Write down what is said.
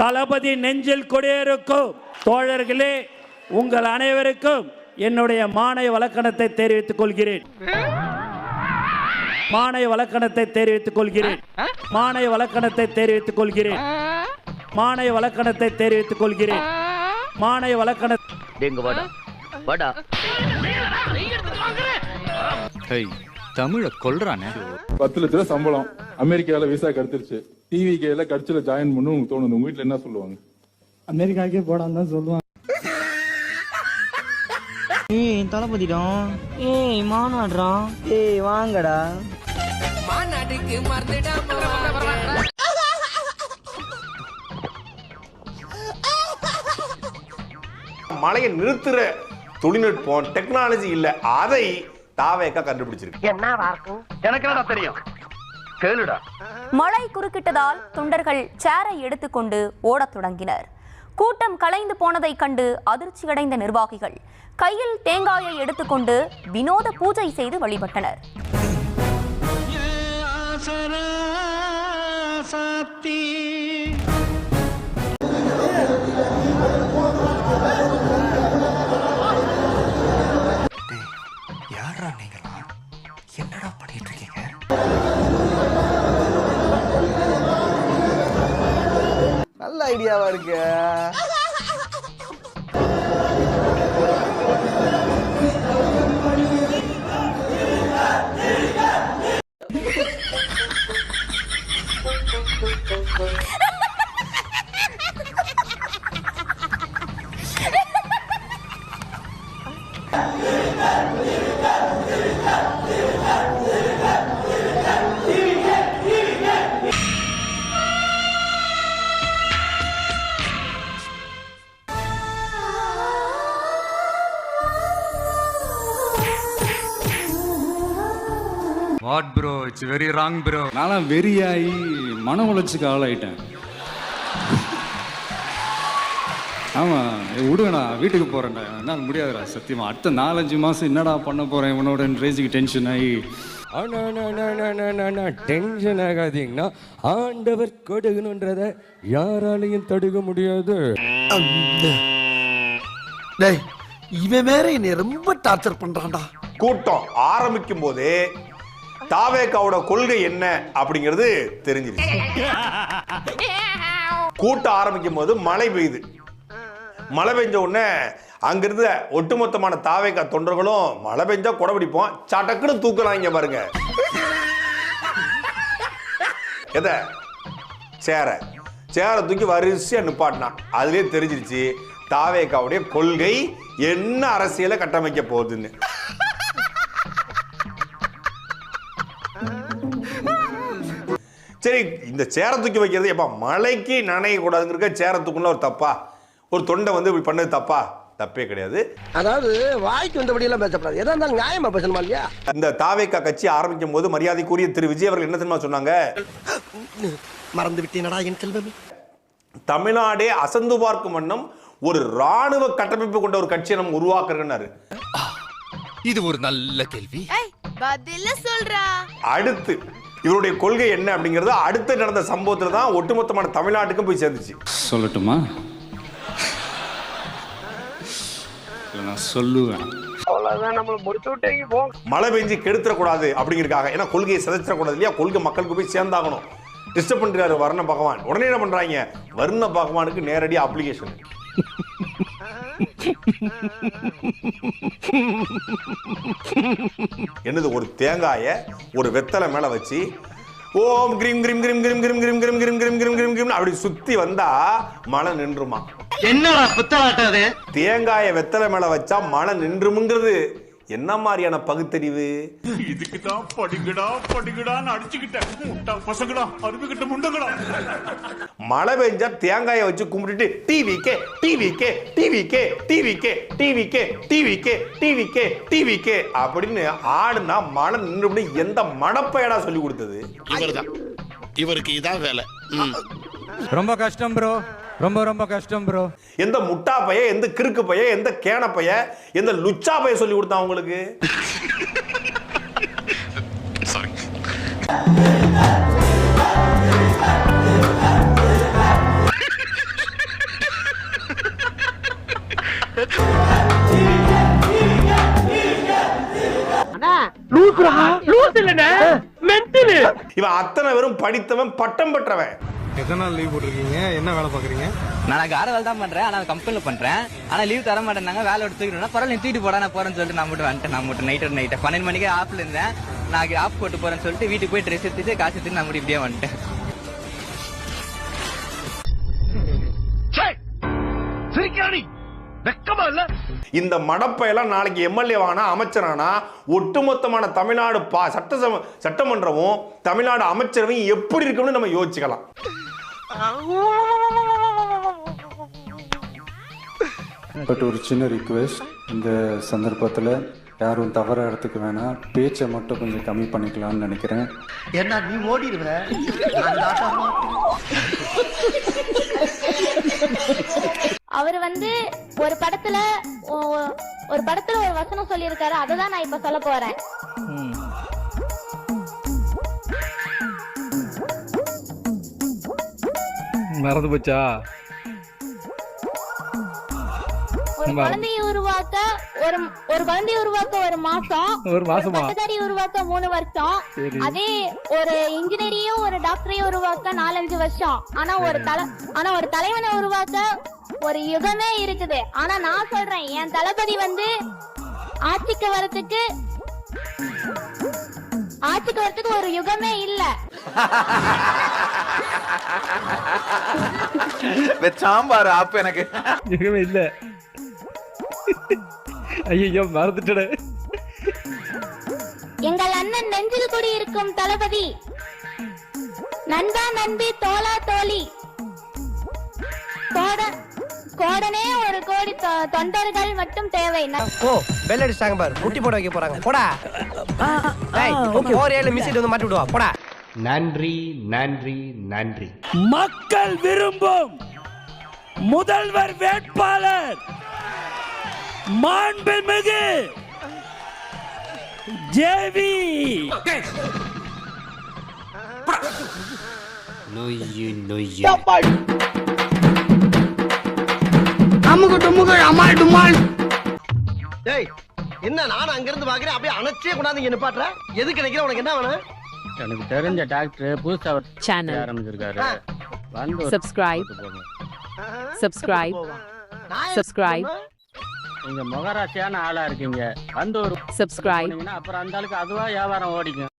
தளபதி நெஞ்சில் குடியிருக்கும். தோழர்களே உங்கள் அனைவருக்கும் என்னுடைய மானை வழக்கணத்தை தெரிவித்துக் கொள்கிறேன். மானை வழக்கணத்தை தெரிவித்துக் கொள்கிறேன். மானை வழக்கணத்தை தெரிவித்துக் கொள்கிறேன். மானை வழக்கணத்தை தெரிவித்துக் கொள்கிறேன். மானை வழக்கண தமிழ கொல்றானே. பத்து லட்ச ரூபா சம்பளம். அமெரிக்கால விசா கிடைச்சிருச்சு டிவி கேல கட்சியில ஜாயின் பண்ணு உங்களுக்கு தோணுது. உங்க வீட்டுல என்ன சொல்லுவாங்க? அமெரிக்காக்கே போடான்னு தான் சொல்லுவான் ஏய் தளபதிடம் ஏய் மாநாடுறான் ஏய் வாங்கடா. மழையை நிறுத்துற தொழில்நுட்பம் டெக்னாலஜி இல்ல. அதை தாவேக்கா கண்டுபிடிச்சிருக்கு. எனக்கு என்னடா தெரியும்? கேளுடா. மழை குறுக்கிட்டதால் தொண்டர்கள் சேரை எடுத்துக்கொண்டு ஓடத் தொடங்கினர். கூட்டம் கலைந்து போனதைக் கண்டு அதிர்ச்சியடைந்த நிர்வாகிகள் கையில் தேங்காயை எடுத்துக்கொண்டு வினோத பூஜை செய்து வழிபட்டனர். யாரா what bro it's very wrong bro நான்லாம் வெறியாகி மன உளைச்சுக்கு ஆளாயிட்டேன். ஆமா ஏய், விடுங்கடா வீட்டுக்கு போறேன்டா. என்னால் முடியாதுடா சத்தியமா. அடுத்த நாலஞ்சு மாசம் என்னடா பண்ண போறேன் இவனோட ரேஞ்சுக்கு டென்ஷன் ஆகி? டென்ஷன் ஆகாதீங்கன்னா ஆண்டவர் கொடுக்கணுன்றத யாராலையும் தடுக்க முடியாது. டேய் இவன் வேற என்னை ரொம்ப டார்ச்சர் பண்றான்டா. கூட்டம் ஆரம்பிக்கும் போதே தாவேக்காவோட கொள்கை என்ன அப்படிங்கிறது தெரிஞ்சிருச்சு. கூட்டம் ஆரம்பிக்கும் போது மழை பெய்யுது. மழை பெஞ்ச உடனே அங்கிருந்த ஒட்டுமொத்தமான தாவேக்கா தொண்டர்களும் மழை பெஞ்சா குடை பிடிப்போம். சட்டக்குன்னு தூக்கலாம் இங்க பாருங்க. எத? சேர. சேர தூக்கி வரிசையா நிப்பாட்டினான். அதுலயே தெரிஞ்சிருச்சு தாவேக்காவுடைய கொள்கை என்ன அரசியலை கட்டமைக்க போகுதுன்னு. சரி இந்த சேரை தூக்கி வைக்கிறது எப்பா மழைக்கு நனைய கூடாதுங்கிறக்க சேரை தூக்குனா ஒரு தப்பா? ஒரு தொண்டை வந்து இப்படி பண்ணது தப்பா? தப்பே கிடையாது. அதாவது வாய்க்கு வந்தபடி எல்லாம் பேசப்படாது. எதா இருந்தாலும் நியாயமா பேசணுமா இல்லையா? இந்த தாவேக்கா கட்சி ஆரம்பிக்கும் போது மரியாதைக்குரிய திரு விஜய் அவர்கள் என்ன தெரியுமா சொன்னாங்க? மறந்து விட்டீனடா என் செல்வமே. தமிழ்நாடே அசந்து பார்க்கும் வண்ணம் ஒரு ராணுவ கட்டமைப்பு கொண்ட ஒரு கட்சியை நம்ம உருவாக்குறேன்னாரு. இது ஒரு நல்ல கேள்வி. பதில சொல்றா. அடுத்து இவருடைய கொள்கை என்ன அப்படிங்கிறது அடுத்து நடந்த சம்பவத்துல தான் ஒட்டுமொத்தமான தமிழ்நாட்டுக்கும் போய் சேர்ந்துச்சு. சொல்லட்டுமா? நான் சொல்லுவேன். மழை பெஞ்சு கெடுத்துடக்கூடாது அப்படிங்கிறதுக்காக. ஏன்னா கொள்கையை சிதைச்சிடக்கூடாது இல்லையா? கொள்கை மக்களுக்கு போய் சேர்ந்தாகணும். டிஸ்டர்ப் பண்றாரு வர்ண பகவான். உடனே என்ன பண்றாங்க? வர்ண பகவானுக்கு நேரடி அப்ளிகேஷன் என்னது ஒரு தேங்காய ஒரு வெத்தலை மேல வச்சு ஓம் கிரீம் கிரீம் கிரீம் கிரீம் கிரீம் கிரீம் கிரீம் கிரீம் கிரீம் கிரீம் கிரீம் கிரீம் அப்படி சுத்தி வந்தா மழை நின்றுமா புத்தலாட்டாது தேங்காய வெத்தலை மேல வச்சா மழை நின்றுமுங்கிறது என்ன மாதிரியான பகுத்தறிவு? இதுக்கு தான் படிங்கடா படிங்கடான்னு அடிச்சுக்கிட்டேன். பசங்கடா அருமைக்கிட்ட முண்டங்கடா மழை பெஞ்சா தேங்காயை வச்சு கும்பிட்டுட்டு TV K TV K TV K TV K TV K TV K TV K TV K அப்படின்னு ஆடுனா மழை நின்று எந்த மடப்பையடா சொல்லி கொடுத்தது? இவர்தான். இவருக்கு இதான் வேலை. ரொம்ப கஷ்டம் ப்ரோ ரொம்ப ரொம்ப கஷ்டம் ப்ரோ எந்த முட்டா பைய எந்த கிறுக்கு பைய எந்த கேன பைய எந்த லுச்சா பைய சொல்லி கொடுத்தான் உங்களுக்கு? இவன் அத்தனை வெறும் படித்தவன் பட்டம் பெற்றவன். எத்தனை நாள் லீவ் போட்டிருக்கீங்க? என்ன வேலை பார்க்குறீங்க? நான் கார வேலை தான் பண்றேன். ஆனா கம்பெனில பண்றேன். ஆனா லீவ் தர மாட்டேன்னாங்க. வேலை எடுத்து பரவாயில்ல நீ தூக்கிட்டு போட நான் போறேன்னு சொல்லிட்டு நான் மட்டும் வந்துட்டேன். நான் மட்டும் நைட் நைட் பன்னெண்டு மணிக்கு ஆப்ல இருந்தேன். நான் ஆப் போட்டு போறேன்னு சொல்லிட்டு வீட்டுக்கு போய் ட்ரெஸ் எடுத்துட்டு காசு எடுத்துட்டு நான் மட்டும் இப்படியே வந்துட்டேன். இந்த மடப்பையெல்லாம் நாளைக்கு எம்எல்ஏ வானா அமைச்சரானா ஒட்டுமொத்தமான தமிழ்நாடு பா சட்டசபை சட்டமன்றமும் தமிழ்நாடு அமைச்சரவையும் எப்படி இருக்கும்னு நம்ம யோசிச்சுக்கலாம். பட் ஒரு சின்ன ரிக்வெஸ்ட் இந்த சந்தர்ப்பத்தில் யாரும் தவறாக எடுத்துக்க வேணாம் பேச்சை மட்டும் கொஞ்சம் கம்மி பண்ணிக்கலாம்னு நினைக்கிறேன். என்ன நீ ஓடிடுவ? அவர் வந்து ஒரு படத்துல ஒரு படத்துல ஒரு வசனம் சொல்லியிருக்காரு. அதை தான் நான் இப்ப சொல்ல போறேன். மறந்து போச்சா? ஒரு குழந்தையை உருவாக்க ஒரு ஒரு குழந்தையை உருவாக்க ஒரு மாசம் ஒரு மாசமா? பட்டதாரி உருவாக்க மூணு வருஷம். அதே ஒரு இன்ஜினியரையும் ஒரு டாக்டரையும் உருவாக்க நாலஞ்சு வருஷம். ஆனா ஒரு தலை ஆனா ஒரு தலைவனை உருவாக்க ஒரு யுகமே இருக்குது. ஆனா நான் சொல்றேன் என் தளபதி வந்து ஆட்சிக்கு வரதுக்கு ஆட்சிக்கு வரதுக்கு ஒரு யுகமே இல்ல. சாம்பார் ஆப் எனக்கு. எதுவுமே இல்ல. ஐயோ மறந்துட்டே எங்கள் அண்ணன் நெஞ்சில் குடியிருக்கும் தளபதி. நண்பா நண்பி தோளா தோழி. கோட கோடனே ஒரு கோடி தொண்டர்கள் மட்டும் தேவை. ஓ பெல் அடிச்சிட்டாங்க பாரு. முட்டி போட வைக்க போறாங்க. போடா. ஓர் ஏழு மிஸ்ஸிட்டு வந்து மாட்டி விடுவா. போடா. நன்றி நன்றி நன்றி. மக்கள் விரும்பும் முதல்வர் வேட்பாளர் மாண்புமிகு ஜேவி. நொய்யு நொய்யு. டேய் என்ன நான் அங்க இருந்து பாக்குறேன்? அப்படியே அணைச்சே கொண்டாந்து இங்க நிப்பாட்டுற. எதுக்கு நினைக்கிற உனக்கு என்ன வேணும்? எனக்கு தெரிஞ்ச டாக்டர் புதுசா சேனல் ஆரம்பிச்சிருக்காரு. வந்து சப்ஸ்கிரைப் சப்ஸ்கிரைப் சப்ஸ்கிரைப் நீங்க முகராசியான ஆளா இருக்கீங்க. வந்து ஒரு சப்ஸ்கிரைப் அப்புறம் அந்த ஆளுக்கு அதுவா வியாபாரம் ஓடிக்கும்.